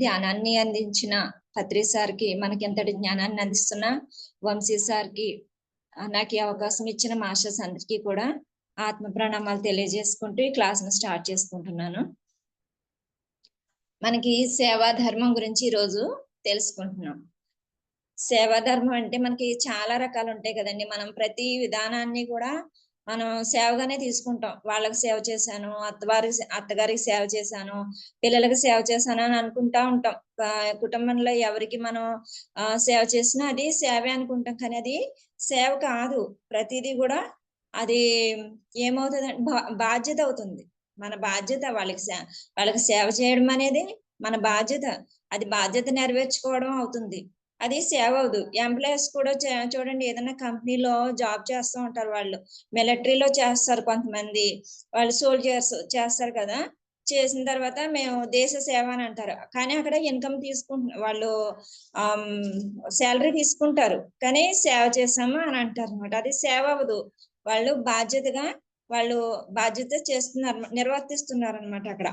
ధ్యానాన్ని అందించిన పత్రి సార్కి మనకి ఎంతటి జ్ఞానాన్ని అందిస్తున్న వంశీ సార్కి నాకు ఈ అవకాశం ఇచ్చిన మాస్టర్స్ అందరికీ కూడా ఆత్మ ప్రణామాలు తెలియజేసుకుంటూ ఈ క్లాస్ను స్టార్ట్ చేసుకుంటున్నాను. మనకి సేవా ధర్మం గురించి ఈరోజు తెలుసుకుంటున్నాం. సేవా ధర్మం అంటే మనకి చాలా రకాలు ఉంటాయి కదండి. మనం ప్రతి విధానాన్ని కూడా మనం సేవగానే తీసుకుంటాం. వాళ్ళకి సేవ చేశాను అత్తవారి అత్తగారికి సేవ చేశాను పిల్లలకి సేవ చేశాను అని అనుకుంటా ఉంటాం. కుటుంబంలో ఎవరికి మనం ఆ, సేవ చేసినా అది సేవే అనుకుంటాం. కానీ అది సేవ కాదు. ప్రతిదీ కూడా అది ఏమవుతుంది బాధ్యత అవుతుంది. మన బాధ్యత వాళ్ళకి సే- వాళ్ళకి సేవ చేయడం అనేది మన బాధ్యత. అది బాధ్యత నెరవేర్చుకోవడం అవుతుంది. అది సేవ అవదు ఎంప్లాయీస్ కూడా చే- చూడండి ఏదైనా కంపెనీలో జాబ్ చేస్తూ ఉంటారు వాళ్ళు. మిలిటరీలో చేస్తారు కొంతమంది. వాళ్ళు సోల్జర్స్ చేస్తారు కదా. చేసిన తర్వాత మేము దేశ సేవ అని అంటారు. కానీ అక్కడ ఇన్కమ్ తీసుకుంటు వాళ్ళు శాలరీ తీసుకుంటారు. కానీ సేవ చేసాము అని అంటారు అనమాట అది సేవ అవ్వదు. వాళ్ళు బాధ్యతగా వాళ్ళు బాధ్యత చేస్తున్నారు నిర్వర్తిస్తున్నారు అనమాట అక్కడ.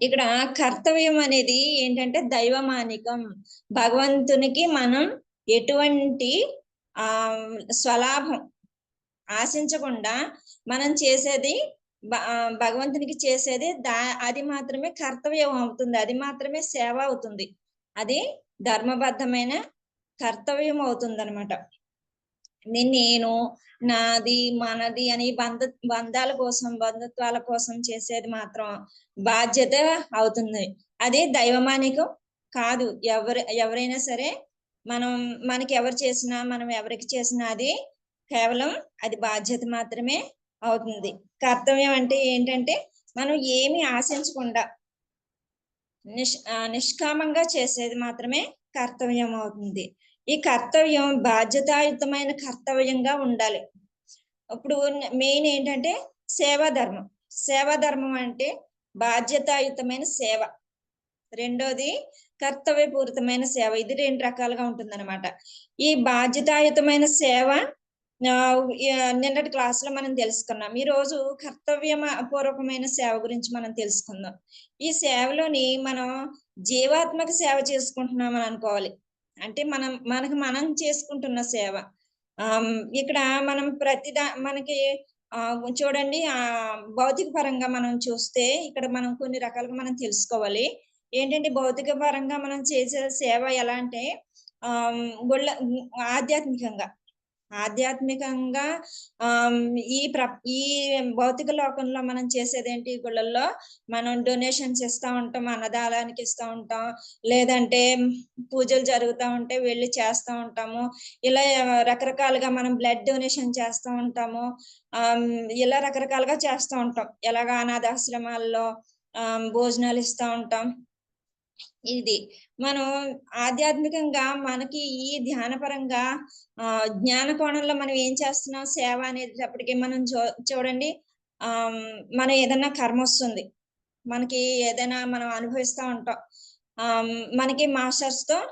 ఇక్కడ కర్తవ్యం అనేది ఏంటంటే దైవమానికం. భగవంతునికి మనం ఎటువంటి ఆ స్వలాభం ఆశించకుండా మనం చేసేది భగవంతునికి చేసేది దా అది మాత్రమే కర్తవ్యం అవుతుంది. అది మాత్రమే సేవ అవుతుంది. అది ధర్మబద్ధమైన కర్తవ్యం అవుతుంది అనమాట నేను నాది మనది అని బంధ బంధాల కోసం బంధుత్వాల కోసం చేసేది మాత్రం బాధ్యత అవుతుంది. అది దైవమానికం కాదు. ఎవరు ఎవరైనా సరే మనం మనకి ఎవరు చేసినా మనం ఎవరికి చేసినా అది కేవలం అది బాధ్యత మాత్రమే అవుతుంది. కర్తవ్యం అంటే ఏంటంటే మనం ఏమి ఆశించకుండా నిష్ నిష్కామంగా చేసేది మాత్రమే కర్తవ్యం అవుతుంది. ఈ కర్తవ్యం బాధ్యతాయుతమైన కర్తవ్యంగా ఉండాలి. ఇప్పుడు మెయిన్ ఏంటంటే సేవా ధర్మం. సేవా ధర్మం అంటే బాధ్యతాయుతమైన సేవ. రెండోది కర్తవ్యపూరితమైన సేవ. ఇది రెండు రకాలుగా ఉంటుందన్నమాట. ఈ బాధ్యతాయుతమైన సేవ నిన్నటి క్లాస్లో మనం తెలుసుకున్నాం. ఈ రోజు కర్తవ్య పూర్వకమైన సేవ గురించి మనం తెలుసుకుందాం. ఈ సేవలోని మనం జీవాత్మక సేవ చేసుకుంటున్నామని అనుకోవాలి. అంటే మనం మనకి మనం చేసుకుంటున్న సేవ. ఇక్కడ మనం ప్రతిదా మనకి ఆ చూడండి ఆ భౌతిక పరంగా మనం చూస్తే ఇక్కడ మనం కొన్ని రకాలుగా మనం తెలుసుకోవాలి. ఏంటంటే భౌతిక పరంగా మనం చేసే సేవ ఎలా అంటే ఆ గుళ్ళ ఆధ్యాత్మికంగా. ఆధ్యాత్మికంగా ఈ ప్ర ఈ భౌతిక లోకంలో మనం చేసేది ఏంటి గుళ్ళల్లో? మనం డొనేషన్స్ ఇస్తా ఉంటాం అన్నదానానికి ఇస్తా ఉంటాం. లేదంటే పూజలు జరుగుతూ ఉంటే వెళ్ళి చేస్తూ ఉంటాము. ఇలా రకరకాలుగా మనం బ్లడ్ డొనేషన్ చేస్తూ ఉంటాము. ఇలా రకరకాలుగా చేస్తూ ఉంటాం. ఎలాగ అనాథాశ్రమాల్లో భోజనాలు ఇస్తూ ఉంటాం. ఇది. మనం ఆధ్యాత్మికంగా మనకి ఈ ధ్యానపరంగా ఆ జ్ఞాన కోణంలో మనం ఏం చేస్తున్నాం? సేవ అనేటప్పటికి మనం చూ- చూడండి ఆ మనం ఏదైనా కర్మ వస్తుంది. మనకి ఏదైనా మనం అనుభవిస్తూ ఉంటాం. ఆ మనకి మాస్టర్స్తో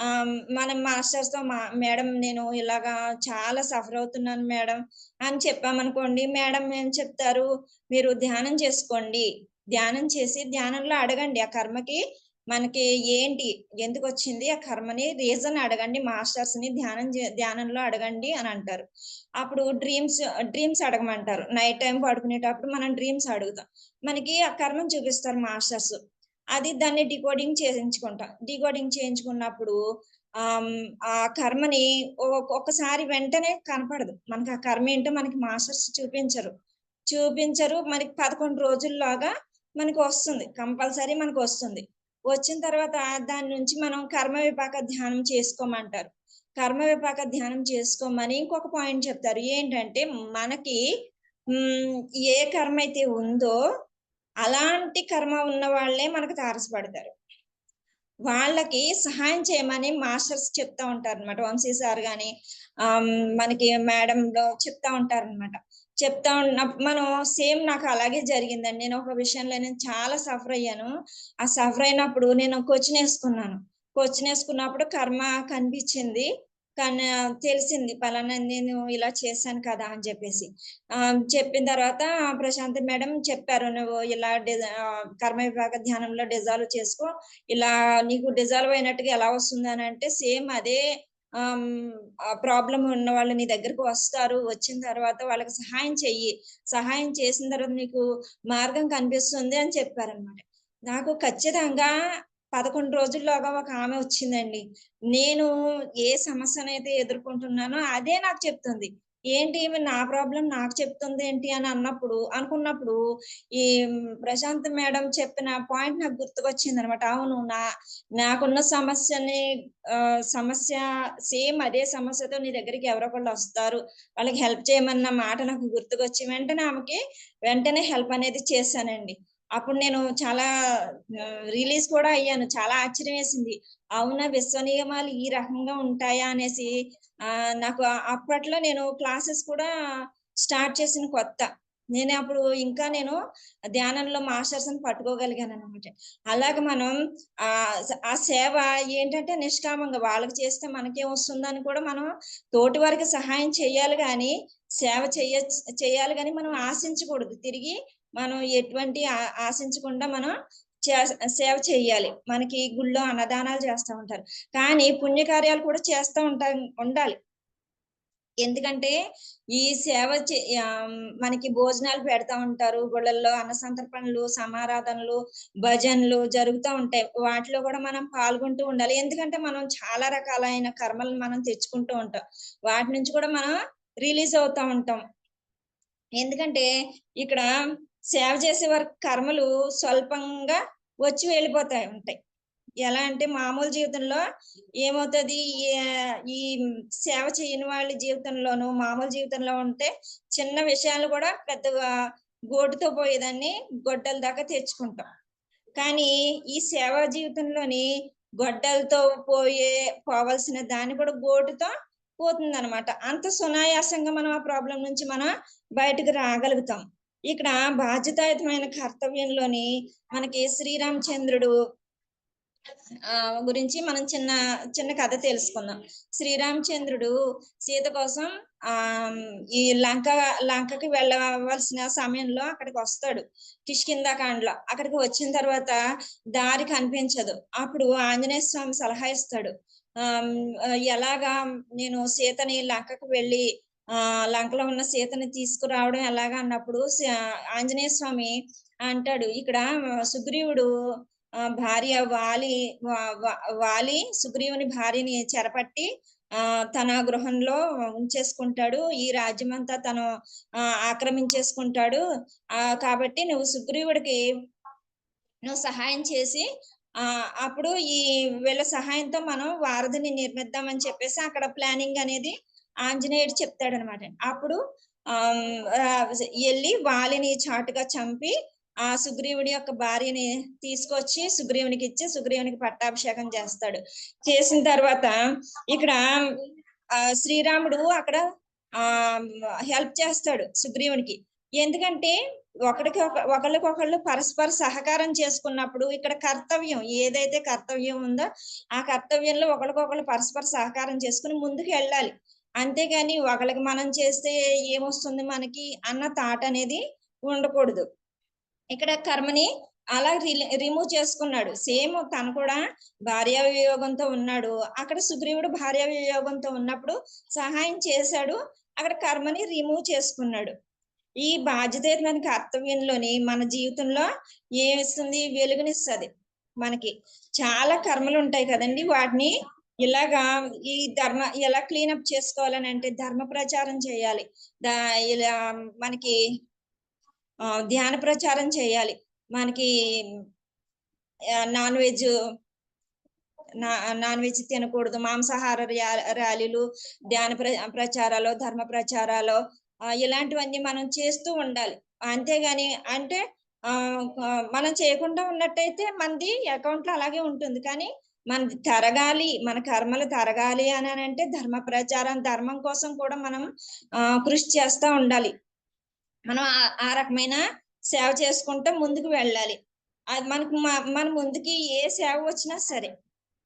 ఆ మనం మాస్టర్స్తో మా మేడం నేను ఇలాగా చాలా సఫర్ అవుతున్నాను మేడం అని చెప్పామనుకోండి మేడం ఏం చెప్తారు? మీరు ధ్యానం చేసుకోండి. ధ్యానం చేసి ధ్యానంలో అడగండి. ఆ కర్మకి మనకి ఏంటి? ఎందుకు వచ్చింది ఆ కర్మని రీజన్ అడగండి. మాస్టర్స్ని ధ్యానం ధ్యానంలో అడగండి అని అంటారు. అప్పుడు డ్రీమ్స్ డ్రీమ్స్ అడగమంటారు. నైట్ టైం పడుకునేటప్పుడు మనం డ్రీమ్స్ అడుగుతాం. మనకి ఆ కర్మను చూపిస్తారు మాస్టర్స్. అది దాన్ని డికోడింగ్ చేయించుకుంటాం. డికోడింగ్ చేయించుకున్నప్పుడు ఆ కర్మని ఒక్కసారి వెంటనే కనపడదు. మనకి ఆ కర్మ ఏంటో మనకి మాస్టర్స్ చూపించరు. చూపించరు. మనకి పదకొండు రోజుల్లోగా మనకి వస్తుంది. కంపల్సరీ మనకు వస్తుంది. వచ్చిన తర్వాత దాని నుంచి మనం కర్మ విపాక ధ్యానం చేసుకోమంటారు. కర్మ విపాక ధ్యానం చేసుకోమని ఇంకొక పాయింట్ చెప్తారు. ఏంటంటే మనకి ఏ కర్మ అయితే ఉందో అలాంటి కర్మ ఉన్న వాళ్ళే మనకు తారసపడతారు. వాళ్ళకి సహాయం చేయమని మాస్టర్స్ చెప్తా ఉంటారు అనమాట వంశీ సార్ గాని మనకి మేడం లో చెప్తా ఉంటారు అనమాట చెప్తా ఉన్నప్పుడు మనం సేమ్ నాకు అలాగే జరిగిందండి నేను ఒక విషయంలో నేను చాలా సఫర్ అయ్యాను ఆ సఫర్ అయినప్పుడు నేను క్వశ్చన్ వేసుకున్నాను క్వశ్చన్ వేసుకున్నప్పుడు కర్మ కనిపించింది కానీ తెలిసింది పలానా నేను ఇలా చేశాను కదా అని చెప్పేసి చెప్పిన తర్వాత ప్రశాంతి మేడం చెప్పారు. "నువ్వు ఇలా కర్మ విభాగ ధ్యానంలో డిజాల్వ్ చేసుకో. ఇలా నీకు డిజాల్వ్ అయినట్టుగా ఎలా వస్తుందనంటే సేమ్ అదే ఆ ప్రాబ్లం ఉన్న వాళ్ళు నీ దగ్గరకు వస్తారు. వచ్చిన తర్వాత వాళ్ళకి సహాయం చెయ్యి. సహాయం చేసిన తర్వాత నీకు మార్గం కనిపిస్తుంది" అని చెప్పారనమాట. నాకు ఖచ్చితంగా 11 రోజుల్లోగా ఒక ఆమె వచ్చిందండి. నేను ఏ సమస్యనైతే ఎదుర్కొంటున్నానో అదే నాకు చెప్తుంది. ఏంటి ఈమె నా ప్రాబ్లం నాకు చెప్తుంది ఏంటి అని అన్నప్పుడు అనుకున్నప్పుడు ఈ ప్రశాంత్ మేడం చెప్పిన పాయింట్ నాకు గుర్తుకొచ్చింది అనమాట అవును. నా నాకున్న సమస్యని సమస్య సేమ్ అదే సమస్యతో నీ దగ్గరికి ఎవరో ఒకళ్ళొస్తారు. వాళ్ళకి హెల్ప్ చేయమన్న మాట నాకు గుర్తుకొచ్చి వెంటనే ఆమెకి వెంటనే హెల్ప్ అనేది చేశానండి. అప్పుడు నేను చాలా రిలీజ్ కూడా అయ్యాను. చాలా ఆశ్చర్యమేసింది. అవునా! విశ్వ నియమాలు ఈ రకంగా ఉంటాయా అనేసి నాకు అప్పట్లో నేను క్లాసెస్ కూడా స్టార్ట్ చేసిన కొత్త. నేను అప్పుడు ఇంకా నేను ధ్యానంలో మాస్టర్స్‌ని పట్టుకోగలిగాననమాట. అలాగ మనం ఆ ఆ సేవ ఏంటంటే నిష్కామంగా వాళ్ళకి చేస్తే మనకేమొస్తుందని కూడా మనం తోటి వారికి సహాయం చేయాలి కానీ సేవ చేయ చేయాలి కానీ మనం ఆశించకూడదు. తిరిగి మనం ఎటువంటి ఆశించకుండా మనం చేస్ సేవ చేయాలి. మనకి గుళ్ళో అన్నదానాలు చేస్తూ ఉంటారు. కానీ పుణ్యకార్యాలు కూడా చేస్తూ ఉంటా ఉండాలి. ఎందుకంటే ఈ సేవ మనకి భోజనాలు పెడతా ఉంటారు. గుళ్ళల్లో అన్న సంతర్పణలు, సమారాధనలు, భజనలు జరుగుతూ ఉంటాయి. వాటిలో కూడా మనం పాల్గొంటూ ఉండాలి. ఎందుకంటే మనం చాలా రకాలైన కర్మలను మనం తెచ్చుకుంటూ ఉంటాం. వాటి నుంచి కూడా మనం రిలీజ్ అవుతా ఉంటాం. ఎందుకంటే ఇక్కడ సేవ చేసే వారి కర్మలు స్వల్పంగా వచ్చి వెళ్ళిపోతాయి ఉంటాయి. ఎలా అంటే మామూలు జీవితంలో ఏమవుతుంది ఈ సేవ చేయని వాళ్ళ జీవితంలోనూ మామూలు జీవితంలో ఉంటే చిన్న విషయాలు కూడా పెద్దగా గోటుతో పోయేదాన్ని గొడ్డల దాకా తెచ్చుకుంటాం. కానీ ఈ సేవా జీవితంలోని గొడ్డలతో పోయే పోవాల్సిన దాన్ని కూడా గోటుతో పోతుంది అనమాట అంత సునాయాసంగా మనం ఆ ప్రాబ్లం నుంచి మనం బయటకు రాగలుగుతాం. ఇక్కడ బాధ్యతాయుతమైన కర్తవ్యంలోని మనకి శ్రీరామచంద్రుడు గురించి మనం చిన్న చిన్న కథ తెలుసుకుందాం. శ్రీరామచంద్రుడు సీత కోసం ఆ ఈ లంక లంకకి వెళ్ళవలసిన సమయంలో అక్కడికి వస్తాడు కిష్కిందాకాండలో అక్కడికి వచ్చిన తర్వాత దారి కనిపించదు. అప్పుడు ఆంజనేయ స్వామి సలహా ఇస్తాడు. ఆ ఎలాగా నేను సీతని లంకకు వెళ్ళి ఆ లంకలో ఉన్న సీతని తీసుకురావడం ఎలాగా అన్నప్పుడు ఆంజనేయ స్వామి అంటాడు, ఇక్కడ సుగ్రీవుడు భార్య వాలి వాలి సుగ్రీవుని భార్యని చెరపట్టి ఆ తన గృహంలో ఉంచేసుకుంటాడు. ఈ రాజ్యమంతా తను ఆక్రమించేసుకుంటాడు. ఆ కాబట్టి నువ్వు సుగ్రీవుడికి నువ్వు సహాయం చేసి ఆ అప్పుడు ఈ వీళ్ళ సహాయంతో మనం వారధిని నిర్మిద్దామని చెప్పేసి అక్కడ ప్లానింగ్ అనేది ఆంజనేయుడు చెప్తాడు అనమాట అప్పుడు ఆ వెళ్ళి వాలిని చాటుగా చంపి ఆ సుగ్రీవుడి యొక్క భార్యని తీసుకొచ్చి సుగ్రీవునికి ఇచ్చి సుగ్రీవునికి పట్టాభిషేకం చేస్తాడు. చేసిన తర్వాత ఇక్కడ శ్రీరాముడు అక్కడ ఆ హెల్ప్ చేస్తాడు సుగ్రీవునికి. ఎందుకంటే ఒకరికి ఒక ఒకళ్ళకొకళ్ళు పరస్పర సహకారం చేసుకున్నప్పుడు ఇక్కడ కర్తవ్యం ఏదైతే కర్తవ్యం ఉందో ఆ కర్తవ్యంలో ఒకరికొకళ్ళు పరస్పర సహకారం చేసుకుని ముందుకు వెళ్ళాలి అంతేగాని ఒకళ్ళకి మనం చేస్తే ఏమొస్తుంది మనకి అన్న థాట్ అనేది ఉండకూడదు. ఇక్కడ కర్మని అలా రిమూవ్ చేసుకున్నాడు. సేమ్ తను కూడా భార్యా వియోగంతో ఉన్నాడు. అక్కడ సుగ్రీవుడు భార్యా వియోగంతో ఉన్నప్పుడు సహాయం చేశాడు. అక్కడ కర్మని రిమూవ్ చేసుకున్నాడు. ఈ బాధ్యత మన కర్తవ్యంలోని మన జీవితంలో ఏమిస్తుంది? వెలుగునిస్తుంది మనకి. చాలా కర్మలు ఉంటాయి కదండి వాటిని ఇలాగా ఈ ధర్మ ఎలా క్లీనప్ చేసుకోవాలనంటే ధర్మ ప్రచారం చేయాలి. దా ఇలా మనకి ధ్యాన ప్రచారం చేయాలి. మనకి నాన్ వెజ్ నా నాన్ వెజ్ తినకూడదు. మాంసాహార ర్యా ర్యాలీలు, ధ్యాన ప్ర ప్రచారాలు, ధర్మ ప్రచారాలు ఇలాంటివన్నీ మనం చేస్తూ ఉండాలి. అంతేగాని అంటే మనం చేయకుండా ఉన్నట్టయితే మనది అకౌంట్‌లో అలాగే ఉంటుంది. కానీ మన తరగాలి, మన కర్మలు తరగాలి అని అంటే ధర్మ ప్రచారం, ధర్మం కోసం కూడా మనం ఆ కృషి చేస్తూ ఉండాలి. మనం ఆ రకమైన సేవ చేసుకుంటూ ముందుకు వెళ్ళాలి. అది మనకు మన ముందుకి ఏ సేవ వచ్చినా సరే,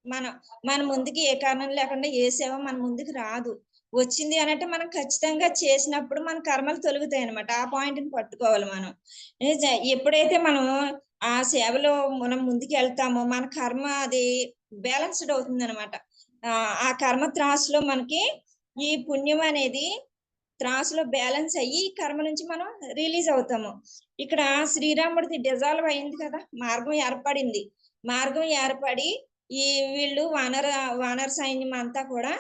మన మన ముందుకి ఏ కారణం లేకుండా ఏ సేవ మన ముందుకు రాదు వచ్చింది అనంటే మనం ఖచ్చితంగా చేసినప్పుడు మన కర్మలు తొలుగుతాయి అనమాట ఆ పాయింట్ని పట్టుకోవాలి మనం ఎప్పుడైతే మనం ఆ సేవలో మనం ముందుకు వెళ్తామో మన కర్మ అది బ్యాలెన్స్డ్ అవుతుంది అనమాట ఆ కర్మ త్రాసులో మనకి ఈ పుణ్యం అనేది త్రాసులో బ్యాలెన్స్ అయ్యి ఈ కర్మ నుంచి మనం రిలీజ్ అవుతాము. ఇక్కడ శ్రీరాముడిది డిజాల్వ్ అయింది కదా మార్గం ఏర్పడింది. మార్గం ఏర్పడి ఈ వీళ్ళు వానర వానర సైన్యం అంతా కూడా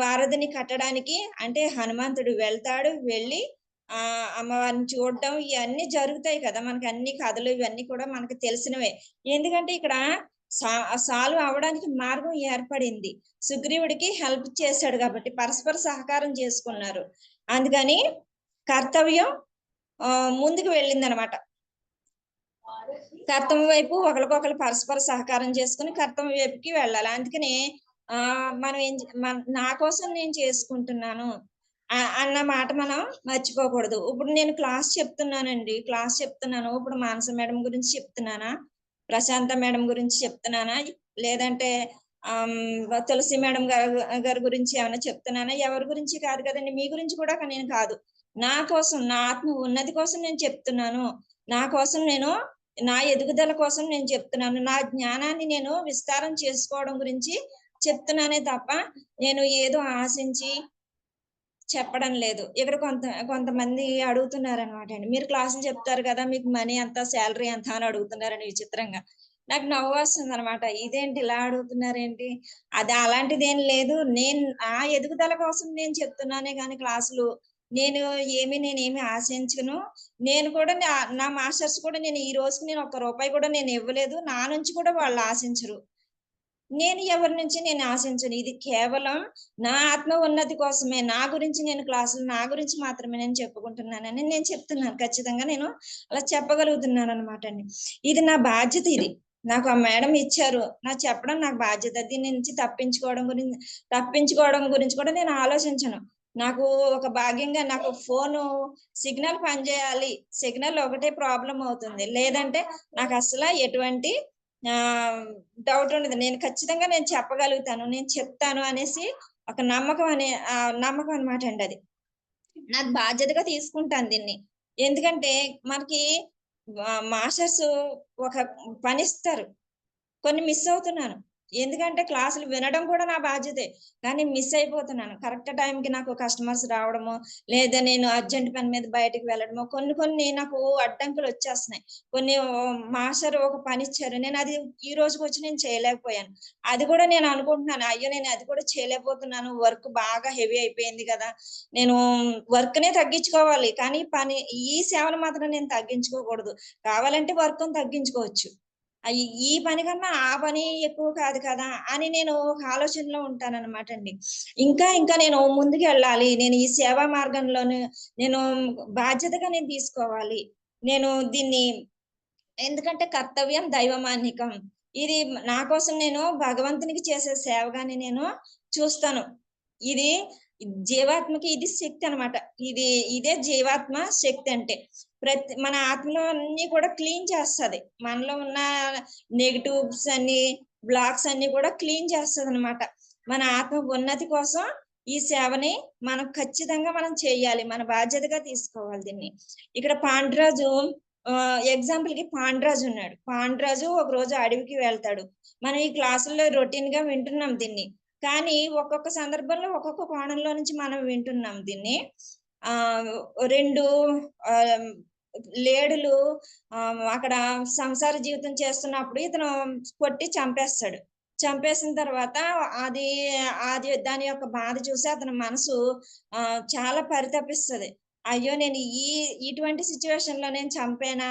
వారధిని కట్టడానికి అంటే హనుమంతుడు వెళ్తాడు వెళ్ళి ఆ అమ్మవారిని చూడడం ఇవన్నీ జరుగుతాయి కదా. మనకి అన్ని కథలు ఇవన్నీ కూడా మనకి తెలిసినవే. ఎందుకంటే ఇక్కడ సాల్వ్ అవడానికి మార్గం ఏర్పడింది. సుగ్రీవుడికి హెల్ప్ చేశాడు కాబట్టి పరస్పర సహకారం చేసుకున్నారు. అందుకని కర్తవ్యం ఆ ముందుకు వెళ్ళింది అనమాట కర్తవ్యం వైపు ఒకరికొకరు పరస్పర సహకారం చేసుకుని కర్తవ్యం వైపుకి వెళ్ళాలి. అందుకని ఆ మనం ఏం మన- నా కోసం నేను చేసుకుంటున్నాను. అన్న మాట మనం మర్చిపోకూడదు. ఇప్పుడు నేను క్లాస్ చెప్తున్నానండి. క్లాస్ చెప్తున్నాను. ఇప్పుడు మానస మేడం గురించి చెప్తున్నానా? ప్రశాంత మేడం గురించి చెప్తున్నానా? లేదంటే తులసి మేడం గారు గారి గురించి ఏమైనా చెప్తున్నానా? ఎవరి గురించి కాదు కదండి. మీ గురించి కూడా నేను కాదు. నా కోసం నా ఆత్మ ఉన్నది కోసం నేను చెప్తున్నాను. నా కోసం నేను నా ఎదుగుదల కోసం నేను చెప్తున్నాను. నా జ్ఞానాన్ని నేను విస్తారం చేసుకోవడం గురించి చెప్తున్నానే తప్ప నేను ఏదో ఆశించి చెప్పడం లేదు. ఇక్కడ కొంత కొంతమంది అడుగుతున్నారు అనమాట అండి. మీరు క్లాసులు చెప్తారు కదా మీకు మనీ ఎంత శాలరీ ఎంత అని అడుగుతున్నారని విచిత్రంగా. నాకు నవ్వు వస్తుంది అనమాట ఇదేంటి ఇలా అడుగుతున్నారేంటి? అది అలాంటిది ఏం లేదు. నేను ఆ ఎదుగుదల కోసం నేను చెప్తున్నానే కానీ క్లాసులు నేను ఏమి నేనేమి ఆశించను. నేను కూడా నా- నా మాస్టర్స్ కూడా నేను ఈ రోజుకి నేను ఒక్క రూపాయి కూడా నేను ఇవ్వలేదు. నా నుంచి కూడా వాళ్ళు ఆశించరు. నేను ఎవరి నుంచి నేను ఆశించను? ఇది కేవలం నా ఆత్మ ఉన్నతి కోసమే. నా గురించి నేను క్లాసులు నా గురించి మాత్రమే నేను చెప్పుకుంటున్నానని నేను చెప్తున్నాను. ఖచ్చితంగా నేను అలా చెప్పగలుగుతున్నాను అనమాట అండి. ఇది నా బాధ్యత ఇది. నాకు ఆ మేడం ఇచ్చారు. నా చెప్పడం నాకు బాధ్యత. దీని నుంచి తప్పించుకోవడం గురించి తప్పించుకోవడం గురించి కూడా నేను ఆలోచించను. నాకు ఒక భాగ్యంగా నాకు ఫోన్ సిగ్నల్ పనిచేయాలి. సిగ్నల్ ఒకటే ప్రాబ్లం అవుతుంది. లేదంటే నాకు అసలు ఎటువంటి డౌట్ ఉండదు. నేను ఖచ్చితంగా నేను చెప్పగలుగుతాను నేను చెప్తాను అనేసి ఒక నమ్మకం అనే నమ్మకం అన్నమాట అండి అది. నాకు బాధ్యతగా తీసుకుంటాను దీన్ని. ఎందుకంటే మనకి మాస్టర్స్ ఒక పని ఇస్తారు. కొన్ని మిస్ అవుతున్నాను. ఎందుకంటే క్లాసులు వినడం కూడా నా బాధ్యతే. కానీ మిస్ అయిపోతున్నాను. కరెక్ట్ టైంకి నాకు కస్టమర్స్ రావడము లేదా నేను అర్జెంట్ పని మీద బయటకు వెళ్ళడము కొన్ని కొన్ని నాకు అడ్డంకులు వచ్చేస్తున్నాయి. కొన్ని మాస్టర్ ఒక పని ఇచ్చారు. నేను అది ఈ రోజుకి వచ్చి నేను చేయలేకపోయాను. అది కూడా నేను అనుకుంటున్నాను. అయ్యో నేను అది కూడా చేయలేకపోతున్నాను. వర్క్ బాగా హెవీ అయిపోయింది కదా. నేను వర్క్ నే తగ్గించుకోవాలి. కానీ పని ఈ సేవను మాత్రం నేను తగ్గించుకోకూడదు. కావాలంటే వర్క్ తగ్గించుకోవచ్చు. ఈ పని కన్నా ఆ పని ఎక్కువ కాదు కదా అని నేను ఒక ఆలోచనలో ఉంటానన్నమాట అండి ఇంకా ఇంకా నేను ముందుకు వెళ్ళాలి నేను ఈ సేవా మార్గంలోనే నేను బాధ్యతగా నేను తీసుకోవాలి. నేను దీన్ని ఎందుకంటే కర్తవ్యం దైవమాన్యకం. ఇది నా కోసం నేను భగవంతునికి చేసే సేవగాని నేను చూస్తాను. ఇది జీవాత్మకి ఇది శక్తి అన్నమాట. ఇది ఇదే జీవాత్మ శక్తి అంటే. ప్రతి మన ఆత్మలో అన్ని కూడా క్లీన్ చేస్తది. మనలో ఉన్న నెగిటివ్స్ అన్ని బ్లాక్స్ అన్ని కూడా క్లీన్ చేస్తది అనమాట మన ఆత్మ ఉన్నతి కోసం ఈ సేవని మనం ఖచ్చితంగా మనం చేయాలి. మన బాధ్యతగా తీసుకోవాలి దీన్ని. ఇక్కడ పాండ్రాజు ఎగ్జాంపుల్కి పాండ్రాజు ఉన్నాడు. పాండ్రాజు ఒక రోజు అడవికి వెళ్తాడు. మనం ఈ క్లాసుల్లో రొటీన్గా వింటున్నాం దీన్ని. కానీ ఒక్కొక్క సందర్భంలో ఒక్కొక్క కోణంలో నుంచి మనం వింటున్నాం దీన్ని. ఆ రెండు లేడులు ఆ అక్కడ సంసార జీవితం చేస్తున్నప్పుడు ఇతను కొట్టి చంపేస్తాడు. చంపేసిన తర్వాత అది అది దాని యొక్క బాధ చూసి అతని మనసు చాలా పరితపిస్తుంది. అయ్యో నేను ఈ ఇటువంటి సిచ్యువేషన్లో నేను చంపేనా?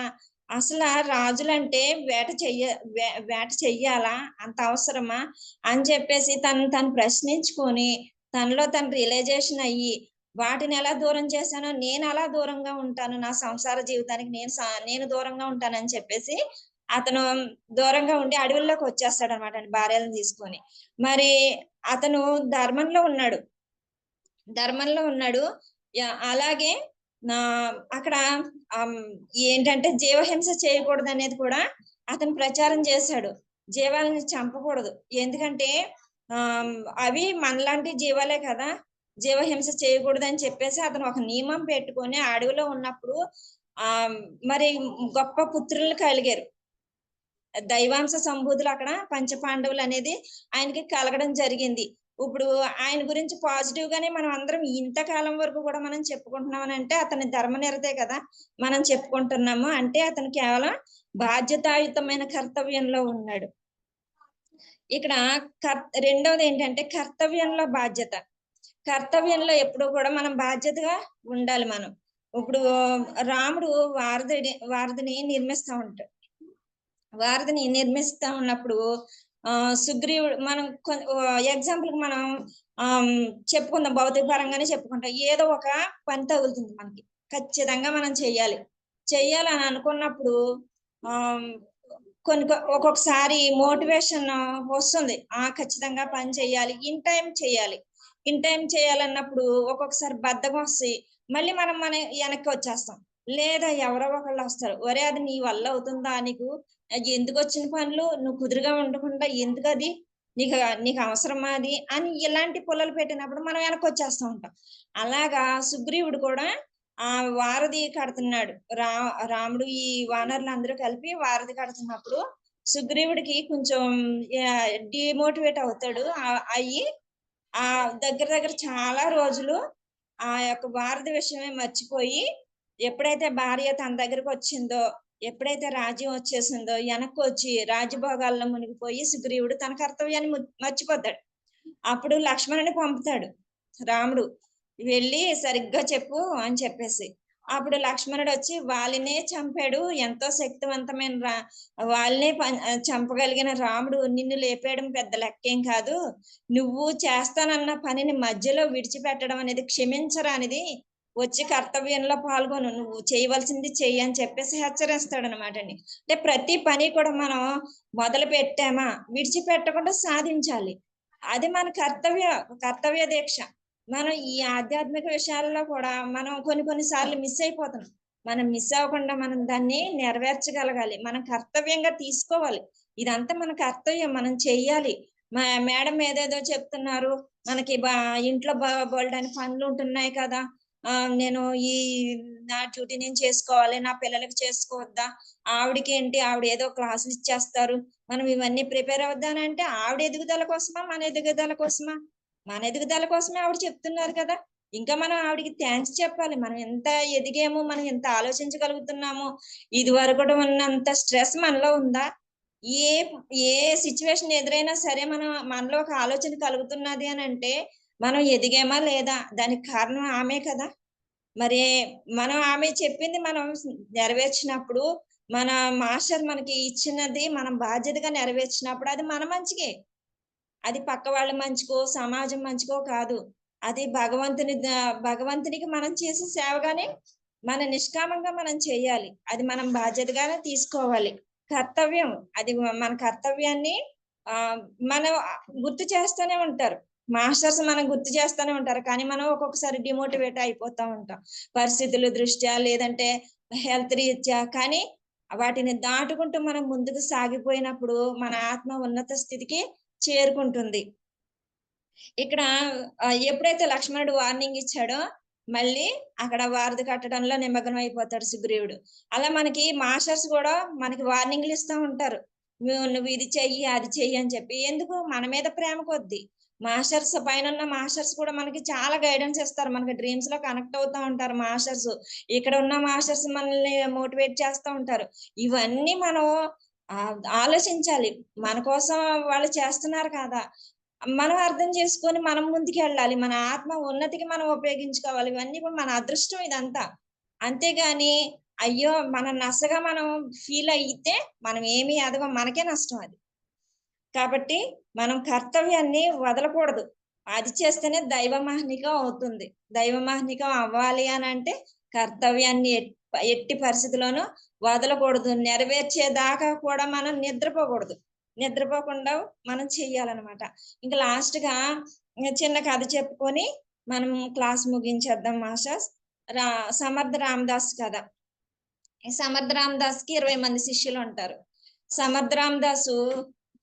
అసలు రాజులంటే వేట చెయ్య వే- వేట చెయ్యాలా? అంత అవసరమా? అని చెప్పేసి తను తను ప్రశ్నించుకొని తనలో తను రియలైజేషన్ అయ్యి వాటిని ఎలా దూరం చేశానో? నేను అలా దూరంగా ఉంటాను. నా సంసార జీవితానికి నేను సా- నేను దూరంగా ఉంటానని చెప్పేసి అతను దూరంగా ఉండి అడవుల్లోకి వచ్చేస్తాడు అనమాట భార్యలను తీసుకొని. మరి అతను ధర్మంలో ఉన్నాడు. ధర్మంలో ఉన్నాడు. అలాగే అక్కడ ఏంటంటే జీవహింస చేయకూడదు అనేది కూడా అతను ప్రచారం చేశాడు. జీవాలని చంపకూడదు. ఎందుకంటే అవి మనలాంటి జీవాలే కదా. జీవహింస చేయకూడదు అని చెప్పేసి అతను ఒక నియమం పెట్టుకొని అడవిలో ఉన్నప్పుడు ఆ మరి గొప్ప పుత్రులు కలిగారు. దైవాంశ సంబూధులు అక్కడ పంచపాండవులు అనేది ఆయనకి కలగడం జరిగింది. ఇప్పుడు ఆయన గురించి పాజిటివ్ గానే మనం అందరం ఇంతకాలం వరకు కూడా మనం చెప్పుకుంటున్నాం అంటే అతని ధర్మనిరతే కదా మనం చెప్పుకుంటున్నాము. అంటే అతను కేవలం బాధ్యతాయుతమైన కర్తవ్యంలో ఉన్నాడు. ఇక్కడ కర్ రెండవది ఏంటంటే కర్తవ్యంలో బాధ్యత. కర్తవ్యంలో ఎప్పుడు కూడా మనం బాధ్యతగా ఉండాలి మనం. ఇప్పుడు రాముడు వారధిని వారధిని నిర్మిస్తా ఉంటాడు. వారధిని నిర్మిస్తా ఉన్నప్పుడు సుగ్రీవుడు మనం ఎగ్జాంపుల్ మనం ఆ చెప్పుకుందాం భౌతిక పరంగానే చెప్పుకుంటాం. ఏదో ఒక పని తగులుతుంది మనకి. ఖచ్చితంగా మనం చెయ్యాలి. చెయ్యాలని అనుకున్నప్పుడు ఆ కొన్ని ఒక్కొక్కసారి మోటివేషన్ వస్తుంది. ఆ ఖచ్చితంగా పని చేయాలి ఇన్ టైం చేయాలి ఇన్ టైం చేయాలన్నప్పుడు ఒక్కొక్కసారి బద్ధకం వస్తాయి మళ్ళీ మనం మన వెనక్కి వచ్చేస్తాం. లేదా ఎవరో ఒకళ్ళు వస్తారు. ఒరే అది నీ వల్ల అవుతుందా నీకు? ఎందుకు వచ్చిన పనులు? నువ్వు కుదురుగా ఉండకుండా ఎందుకు అది? నీకు నీకు అవసరమా అది? అని ఇలాంటి పుల్లలు పెట్టినప్పుడు మనం వెనక్కి వచ్చేస్తూ ఉంటాం. అలాగా సుగ్రీవుడు కూడా ఆ వారధి కడుతున్నాడు. రా రాముడు ఈ వానరులు అందరూ కలిపి వారధి కడుతున్నప్పుడు సుగ్రీవుడికి కొంచెం డిమోటివేట్ అవుతాడు. అయ్యి ఆ దగ్గర దగ్గర చాలా రోజులు ఆ యొక్క వారధి విషయమే మర్చిపోయి ఎప్పుడైతే భార్య తన దగ్గరకు వచ్చిందో ఎప్పుడైతే రాజ్యం వచ్చేసిందో వెనక్కి వచ్చి రాజభోగాల్లో మునిగిపోయి సుగ్రీవుడు తన కర్తవ్యాన్ని మర్చిపోతాడు. అప్పుడు లక్ష్మణుని పంపుతాడు. రాముడు వెళ్ళి సరిగ్గా చెప్పు అని చెప్పేసి. అప్పుడు లక్ష్మణుడు వచ్చి వాళ్ళనే చంపాడు. ఎంతో శక్తివంతమైన రా వాళ్ళనే చంపగలిగిన రాముడు నిన్ను లేపేయడం పెద్ద లెక్కేం కాదు. నువ్వు చేస్తానన్న పనిని మధ్యలో విడిచిపెట్టడం అనేది క్షమించరానిది. వచ్చి కర్తవ్యంలో పాల్గొను నువ్వు చేయవలసింది చెయ్యి అని చెప్పేసి హెచ్చరిస్తాడు అనమాట అండి. అంటే ప్రతి పని కూడా మనం మొదలు పెట్టామా విడిచిపెట్టకుండా సాధించాలి. అది మన కర్తవ్య కర్తవ్య దీక్ష. మనం ఈ ఆధ్యాత్మిక విషయాల్లో కూడా మనం కొన్ని కొన్ని సార్లు మిస్ అయిపోతున్నాం మనం మిస్ అవ్వకుండా మనం దాన్ని నెరవేర్చగలగాలి. మనం కర్తవ్యంగా తీసుకోవాలి. ఇదంతా మన కర్తవ్యం. మనం చెయ్యాలి. మా మేడం ఏదేదో చెప్తున్నారు మనకి బా ఇంట్లో బోల్డని పనులు ఉంటున్నాయి కదా నేను ఈ నా డ్యూటీ నేను చేసుకోవాలి నా పిల్లలకి చేసుకోవద్దా? ఆవిడకి ఏంటి? ఆవిడ ఏదో క్లాసులు ఇచ్చేస్తారు. మనం ఇవన్నీ ప్రిపేర్ అవుద్దానంటే ఆవిడ ఎదుగుదల కోసమా? మన ఎదుగుదల కోసమా? మన ఎదుగుదల కోసమే ఆవిడ చెప్తున్నారు కదా. ఇంకా మనం ఆవిడకి థ్యాంక్స్ చెప్పాలి. మనం ఎంత ఎదిగామో మనం ఎంత ఆలోచించగలుగుతున్నామో ఇది వరకు ఉన్నంత స్ట్రెస్ మనలో ఉందా? ఏ ఏ సిచ్యువేషన్ ఎదురైనా సరే మనం మనలో ఒక ఆలోచన కలుగుతున్నది అని అంటే మనం ఎదిగామా లేదా? దానికి కారణం ఆమె కదా. మరి మనం ఆమె చెప్పింది మనం నెరవేర్చినప్పుడు మన మాస్టర్ మనకి ఇచ్చినది మనం బాధ్యతగా నెరవేర్చినప్పుడు అది మన మంచికే. అది పక్క వాళ్ళ మంచికో సమాజం మంచికో కాదు. అది భగవంతుని భగవంతునికి మనం చేసే సేవగానే మన నిష్కామంగా మనం చేయాలి. అది మనం బాధ్యతగానే తీసుకోవాలి. కర్తవ్యం. అది మన కర్తవ్యాన్ని ఆ మనం గుర్తు చేస్తూనే ఉంటారు. మాస్టర్స్ మనం గుర్తు చేస్తూనే ఉంటారు. కానీ మనం ఒక్కొక్కసారి డిమోటివేట్ అయిపోతా ఉంటాం. పరిస్థితుల దృష్ట్యా లేదంటే హెల్త్ రీత్యా. కానీ వాటిని దాటుకుంటూ మనం ముందుకు సాగిపోయినప్పుడు మన ఆత్మ ఉన్నత స్థితికి చేరుకుంటుంది. ఇక్కడ ఎప్పుడైతే లక్ష్మణుడు వార్నింగ్ ఇచ్చాడో మళ్ళీ అక్కడ వారధి కట్టడంలో నిమగ్నం అయిపోతాడు సుగ్రీవుడు. అలా మనకి మాస్టర్స్ కూడా మనకి వార్నింగ్లు ఇస్తూ ఉంటారు. నువ్వు నువ్వు ఇది చెయ్యి అది చెయ్యి అని చెప్పి. ఎందుకు? మన మీద ప్రేమ కొద్ది. మాస్టర్స్ పైన ఉన్న మాస్టర్స్ కూడా మనకి చాలా గైడెన్స్ ఇస్తారు. మనకి డ్రీమ్స్లో కనెక్ట్ అవుతా ఉంటారు మాస్టర్స్. ఇక్కడ ఉన్న మాస్టర్స్ మనల్ని మోటివేట్ చేస్తూ ఉంటారు. ఇవన్నీ మనం ఆలోచించాలి. మన కోసం వాళ్ళు చేస్తున్నారు కదా. మనం అర్థం చేసుకొని మనం ముందుకు వెళ్ళాలి. మన ఆత్మ ఉన్నతికి మనం ఉపయోగించుకోవాలి. ఇవన్నీ కూడా మన అదృష్టం ఇదంతా. అంతేగాని అయ్యో మన నసగా మనం ఫీల్ అయితే మనం ఏమి ఎదగం మనకే నష్టం అది. కాబట్టి మనం కర్తవ్యాన్ని వదలకూడదు. అది చేస్తేనే దైవమాహ్నికం అవుతుంది. దైవమాహ్నికం అవ్వాలి అని అంటే కర్తవ్యాన్ని ఎట్టి పరిస్థితిలోనూ వదలకూడదు. నెరవేర్చేదాకా కూడా మనం నిద్రపోకూడదు. నిద్రపోకుండా మనం చెయ్యాలన్నమాట. ఇంకా లాస్ట్గా చిన్న కథ చెప్పుకొని మనం క్లాస్ ముగించేద్దాం మాస్టర్స్. రా సమర్థ రామదాస్ కథ. సమర్థ రామదాస్కి ఇరవై మంది శిష్యులు ఉంటారు. సమర్థ రామదాసు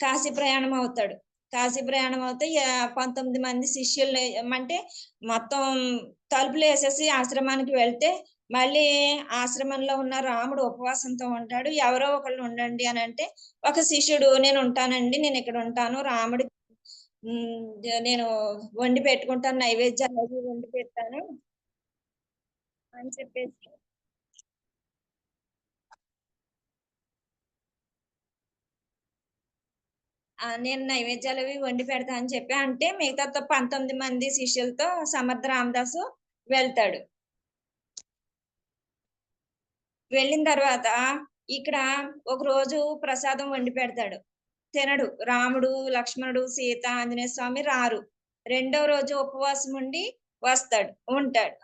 కాశీ ప్రయాణం అవుతాడు. కాశీ ప్రయాణం అవుతే పంతొమ్మిది మంది శిష్యుల్ని అంటే మొత్తం తలుపులు వేసేసి ఆశ్రమానికి వెళ్తే మళ్ళీ ఆశ్రమంలో ఉన్న రాముడు ఉపవాసంతో ఉంటాడు. ఎవరో ఒకళ్ళు ఉండండి అని అంటే ఒక శిష్యుడు నేను ఉంటానండి నేను ఇక్కడ ఉంటాను రాముడి నేను వండి పెట్టుకుంటాను నైవేద్యాలు వండి పెడతాను అని చెప్పేసి నేను నైవేద్యాలు అవి వండి పెడతా అని చెప్పి అంటే మిగతా పంతొమ్మిది మంది శిష్యులతో సమర్థ రామదాసు వెళ్తాడు. వెళ్ళిన తర్వాత ఇక్కడ ఒక రోజు ప్రసాదం వండి పెడతాడు. తినడు. రాముడు లక్ష్మణుడు సీత ఆంజనేయ స్వామి రారు. రెండో రోజు ఉపవాసం ఉండి వస్తాడు ఉంటాడు.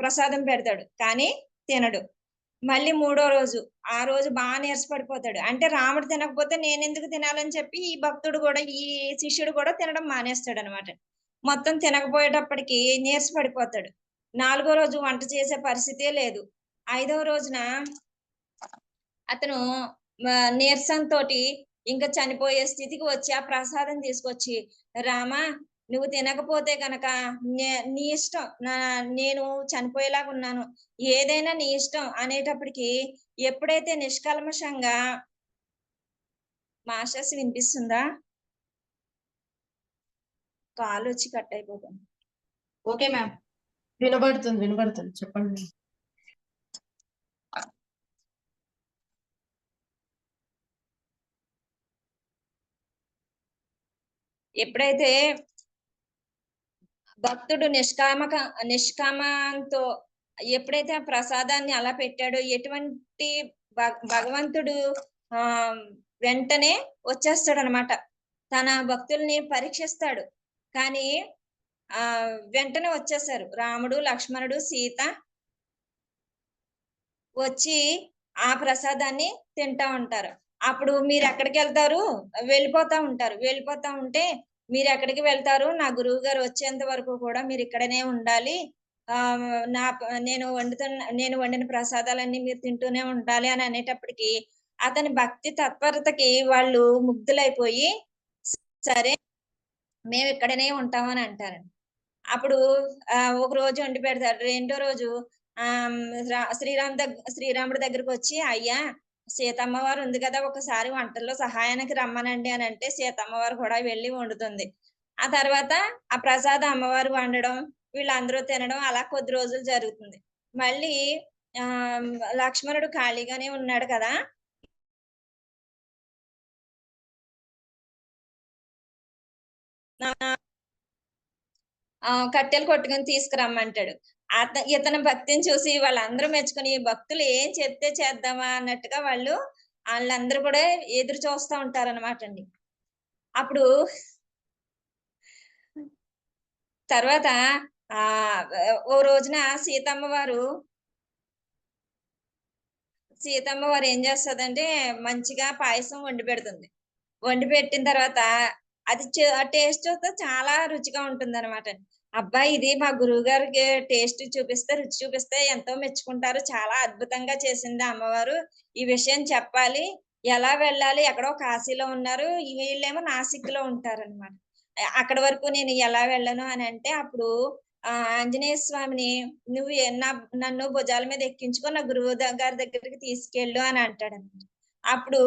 ప్రసాదం పెడతాడు. కానీ తినడు. మళ్ళీ మూడో రోజు. ఆ రోజు బాగా నీరసపడిపోతాడు అంటే రాముడు తినకపోతే నేను ఎందుకు తినాలని చెప్పి ఈ భక్తుడు కూడా ఈ శిష్యుడు కూడా తినడం మానేస్తాడు అనమాట మొత్తం తినకపోయేటప్పటికి నీరసపడిపోతాడు నాలుగో రోజు వంట చేసే పరిస్థితే లేదు. ఐదవ రోజున అతను నీరసంతో ఇంకా చనిపోయే స్థితికి వచ్చి ఆ ప్రసాదం తీసుకొచ్చి రామా నువ్వు తినకపోతే గనక నే- నీ ఇష్టం నా నేను చనిపోయేలాగా ఉన్నాను ఏదైనా నీ ఇష్టం అనేటప్పటికి ఎప్పుడైతే నిష్కల్మషంగా మాస్టర్స్ వినిపిస్తుందా? కాలు వచ్చి కట్ అయిపోతుంది. Okay ma'am. వినబడుతుంది వినబడుతుంది. చెప్పండి. ఎప్పుడైతే భక్తుడు నిష్కామక నిష్కామంతో ఎప్పుడైతే ఆ ప్రసాదాన్ని అలా పెట్టాడో ఎటువంటి భగ- భగవంతుడు ఆ వెంటనే వచ్చేస్తాడు అనమాట తన భక్తుల్ని పరీక్షిస్తాడు. కానీ ఆ వెంటనే వచ్చేసారు రాముడు లక్ష్మణుడు సీత వచ్చి ఆ ప్రసాదాన్ని తింటా ఉంటారు. అప్పుడు మీరు ఎక్కడికి వెళ్తారు? వెళ్ళిపోతా ఉంటారు. వెళ్ళిపోతా ఉంటే మీరు ఎక్కడికి వెళ్తారు నా గురువు గారు వచ్చేంత వరకు కూడా మీరు ఇక్కడనే ఉండాలి. ఆ నా నేను వండుతున్న నేను వండిన ప్రసాదాలన్నీ మీరు తింటూనే ఉండాలి అని అనేటప్పటికి అతని భక్తి తత్పరతకి వాళ్ళు ముగ్ధులైపోయి సరే మేము ఇక్కడనే ఉంటామని అంటారు అప్పుడు ఆ ఒక రోజు వండి పెడతారు. రెండో రోజు ఆ శ్రీరామ్ దగ్గర శ్రీరాముడి దగ్గరకు వచ్చి అయ్యా సీతమ్మ వారు ఉంది కదా ఒకసారి వంటల్లో సహాయానికి రమ్మనండి అని అంటే సీతమ్మ వారు కూడా వెళ్ళి వండుతుంది. ఆ తర్వాత ఆ ప్రసాద అమ్మవారు వండడం వీళ్ళందరూ తినడం అలా కొద్ది రోజులు జరుగుతుంది. మళ్ళీ ఆ లక్ష్మణుడు ఖాళీగానే ఉన్నాడు కదా. ఆ, ఆ కట్టెలు కొట్టుకొని తీసుకురమ్మంటాడు. అత ఇతని భక్తిని చూసి వాళ్ళందరూ మెచ్చుకొని భక్తులు ఏం చెప్తే చేద్దామా? అన్నట్టుగా వాళ్ళు వాళ్ళందరూ కూడా ఎదురు చూస్తూ ఉంటారు అనమాట అండి. అప్పుడు తర్వాత ఆ ఓ రోజున సీతమ్మ వారు సీతమ్మ వారు ఏం చేస్తుందంటే మంచిగా పాయసం వండి పెడుతుంది. వండి పెట్టిన తర్వాత అది టేస్ట్ చూస్తే చాలా రుచిగా ఉంటుంది అనమాట అబ్బాయి ఇది మా గురువు గారికి టేస్ట్ చూపిస్తే రుచి చూపిస్తే ఎంతో మెచ్చుకుంటారు. చాలా అద్భుతంగా చేసింది అమ్మవారు. ఈ విషయం చెప్పాలి. ఎలా వెళ్ళాలి? ఎక్కడో కాశీలో ఉన్నారు. ఈ వీళ్ళేమో నాసిక్లో ఉంటారు అనమాట అక్కడ వరకు నేను ఎలా వెళ్ళను అని అంటే అప్పుడు ఆ ఆంజనేయ స్వామిని నువ్వు నా నన్ను భుజాల మీద ఎక్కించుకో నా గురువు గారి దగ్గరికి తీసుకెళ్ళు అని అంటాడు అనమాట అప్పుడు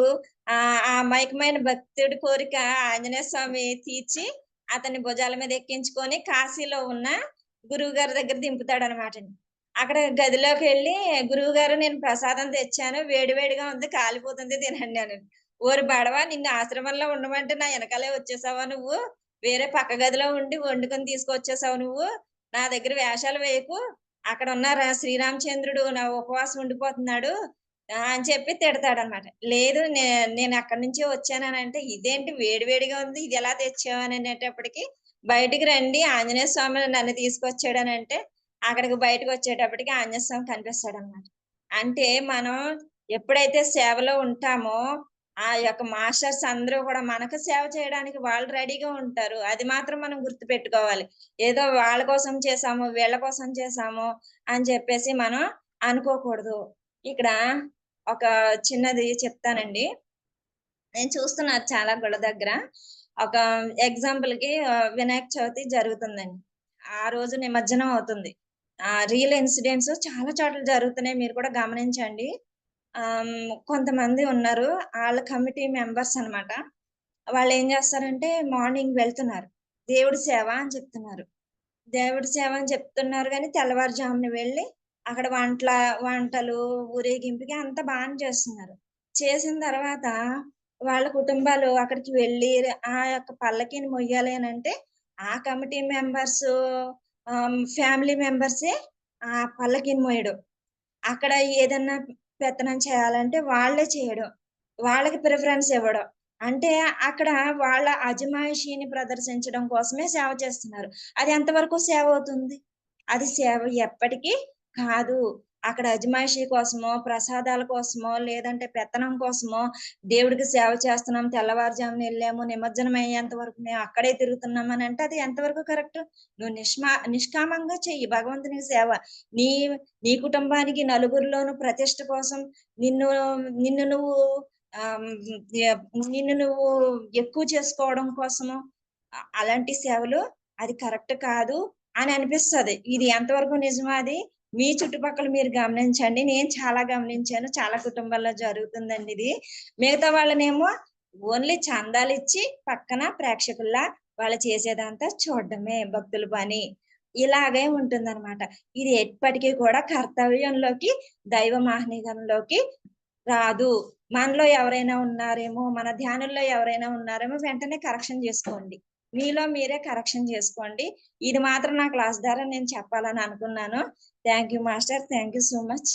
ఆ అమాయకమైన భక్తుడి కోరిక ఆంజనేయ స్వామి తీర్చి అతన్ని భుజాల మీద ఎక్కించుకొని కాశీలో ఉన్న గురువు గారి దగ్గర దింపుతాడు అనమాట అక్కడ గదిలోకి వెళ్ళి గురువు గారు నేను ప్రసాదం తెచ్చాను వేడివేడిగా ఉంది కాలిపోతుంది తినండి అని. ఓరి బడవా నిన్ను ఆశ్రమంలో ఉండమంటే నా వెనకాలే వచ్చేసావా నువ్వు? వేరే పక్క గదిలో ఉండి వండుకొని తీసుకొచ్చేసావు నువ్వు? నా దగ్గర వేషాలు వేయకు. అక్కడ ఉన్న శ్రీరామచంద్రుడు నా ఉపవాసం ఉండిపోతున్నాడు. అని చెప్పి తిడతాడు అనమాట లేదు నే- నేను అక్కడి నుంచి వచ్చానని అంటే ఇదేంటి వేడివేడిగా ఉంది ఇది ఎలా తెచ్చావు? అని అనేటప్పటికి బయటికి రండి ఆంజనేయ స్వామి నన్ను తీసుకొచ్చాడని అంటే అక్కడికి బయటకు వచ్చేటప్పటికి ఆంజనేయ స్వామి కనిపిస్తాడు అనమాట అంటే మనం ఎప్పుడైతే సేవలో ఉంటామో ఆ యొక్క మాస్టర్స్ అందరూ కూడా మనకు సేవ చేయడానికి వాళ్ళు రెడీగా ఉంటారు. అది మాత్రం మనం గుర్తు పెట్టుకోవాలి ఏదో వాళ్ళ కోసం చేసాము వీళ్ళ కోసం చేసాము అని చెప్పేసి మనం అనుకోకూడదు. ఇక్కడ ఒక చిన్నది చెప్తానండి. నేను చూస్తున్నారు చాలా గుళ్ళ దగ్గర. ఒక ఎగ్జాంపుల్కి వినాయక చవితి జరుగుతుందండి. ఆ రోజు నిమజ్జనం అవుతుంది. ఆ రియల్ ఇన్సిడెంట్స్ చాలా చోట్ల జరుగుతున్నాయి. మీరు కూడా గమనించండి. కొంతమంది ఉన్నారు. వాళ్ళ కమిటీ మెంబర్స్ అన్నమాట. వాళ్ళు ఏం చేస్తారంటే మార్నింగ్ వెళ్తున్నారు. దేవుడి సేవ అని చెప్తున్నారు. దేవుడి సేవ అని చెప్తున్నారు కానీ తెల్లవారుజామున వెళ్ళి అక్కడ వంటల వంటలు ఊరేగింపుకి అంత బాగానే చేస్తున్నారు. చేసిన తర్వాత వాళ్ళ కుటుంబాలు అక్కడికి వెళ్ళి ఆ యొక్క పల్లకిని మొయ్యాలి అని అంటే ఆ కమిటీ మెంబర్స్ ఫ్యామిలీ మెంబర్సే ఆ పల్లకిని మొయ్యడం. అక్కడ ఏదన్నా పెత్తనం చేయాలంటే వాళ్ళే చేయడం. వాళ్ళకి ప్రిఫరెన్స్ ఇవ్వడం. అంటే అక్కడ వాళ్ళ అజమాయిషీని ప్రదర్శించడం కోసమే సేవ చేస్తున్నారు. అది ఎంతవరకు సేవ అవుతుంది? అది సేవ ఎప్పటికీ కాదు. అక్కడ అజమాయిషీ కోసమో ప్రసాదాల కోసమో లేదంటే పెత్తనం కోసమో దేవుడికి సేవ చేస్తున్నాం తెల్లవారుజామున వెళ్ళాము నిమజ్జనం అయ్యేంత వరకు మేము అక్కడే తిరుగుతున్నాం అని అంటే అది ఎంతవరకు కరెక్ట్? నువ్వు నిష్మా నిష్కామంగా చెయ్యి భగవంతునికి సేవ. నీ నీ కుటుంబానికి నలుగురిలోను ప్రతిష్ట కోసం నిన్ను నిన్ను నువ్వు నిన్ను నువ్వు ఎక్కువ చేసుకోవడం కోసము అలాంటి సేవలు అది కరెక్ట్ కాదు అని అనిపిస్తది. ఇది ఎంతవరకు నిజమా అది మీ చుట్టుపక్కల మీరు గమనించండి. నేను చాలా గమనించాను. చాలా కుటుంబాల్లో జరుగుతుందండి ఇది. మిగతా వాళ్ళనేమో ఓన్లీ చందాలు ఇచ్చి పక్కన ప్రేక్షకుల్లా వాళ్ళు చేసేదంతా చూడడమే భక్తుల పని. ఇలాగే ఉంటుందన్నమాట. ఇది ఎప్పటికీ కూడా కర్తవ్యంలోకి దైవ మాహ్నికంలోకి రాదు. మనలో ఎవరైనా ఉన్నారేమో మన ధ్యానంలో ఎవరైనా ఉన్నారేమో వెంటనే కరెక్షన్ చేసుకోండి. మీలో మీరే కరెక్షన్ చేసుకోండి. ఇది మాత్రం నా క్లాస్ ద్వారా నేను చెప్పాలని అనుకున్నాను. Thank you, Master. Thank you so much.